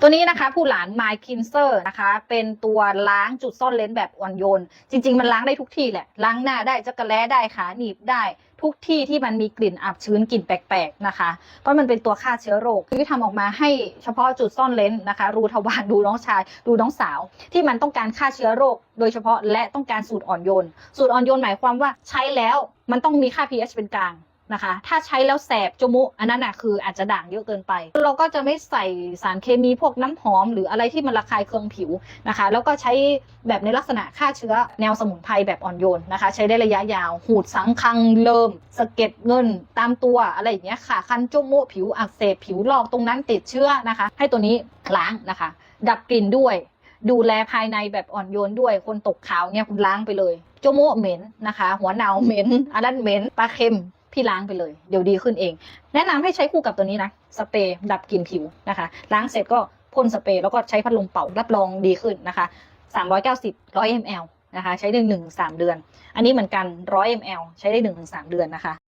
ตัวนี้นะคะผู้หลาน My Cleanser นะคะ เป็นตัวล้างจุดซ่อนเลนแบบอ่อนโยน จริง ๆ มันล้างได้ทุกที่แหละ ล้างหน้าได้จักระแล้ได้ขาหนีบได้ ทุกที่ที่มันมีกลิ่นอับชื้นกลิ่นแปลกๆนะคะ เพราะมันเป็นตัวฆ่าเชื้อโรคที่ทำออกมาให้เฉพาะจุดซ่อนเลนนะคะ รูทวารดูน้องชาย ดูน้องสาว ที่มันต้องการฆ่าเชื้อโรค โดยเฉพาะและต้องการสูตรอ่อนโยน สูตรอ่อนโยนหมายความว่าใช้แล้วมันต้องมีค่า pH เป็นกลาง นะคะ ถ้าใช้แล้วแสบจมูกอันนั้นนะคืออาจจะด่างเยอะเกินไป เราก็จะไม่ใส่สารเคมีพวกน้ำหอม หรืออะไรที่มันระคายเคืองผิวนะคะ แล้วก็ใช้แบบในลักษณะฆ่าเชื้อแนวสมุนไพรแบบอ่อนโยนนะคะ ใช้ได้ระยะยาว หูดสังคังเริ่มสะเก็ดเงินตามตัวอะไรอย่างเงี้ยค่ะ คันจมูกผิวอักเสบผิวลอกตรงนั้นติดเชื้อนะคะ ให้ตัวนี้ล้างนะคะ ดับกลิ่นด้วย ดูแลภายในแบบอ่อนโยนด้วย คนตกขาวเนี่ยคุณล้างไปเลยจมูกเหม็นนะคะ หัวเนาเหม็นอันนั้นเหม็นปลาเค็มพี่ล้างไปเลย เดี๋ยวดีขึ้นเอง แนะนำให้ใช้คู่กับตัวนี้นะสเปรย์ดับกลิ่นผิวนะคะ ล้างเสร็จก็พ่นสเปรย์แล้วก็ใช้พัดลมเป่ารับรองดีขึ้นนะคะ 390 100 ml นะคะ ใช้ได้1-3 เดือน อันนี้เหมือนกัน 100 ml ใช้ได้1-3 เดือนนะคะ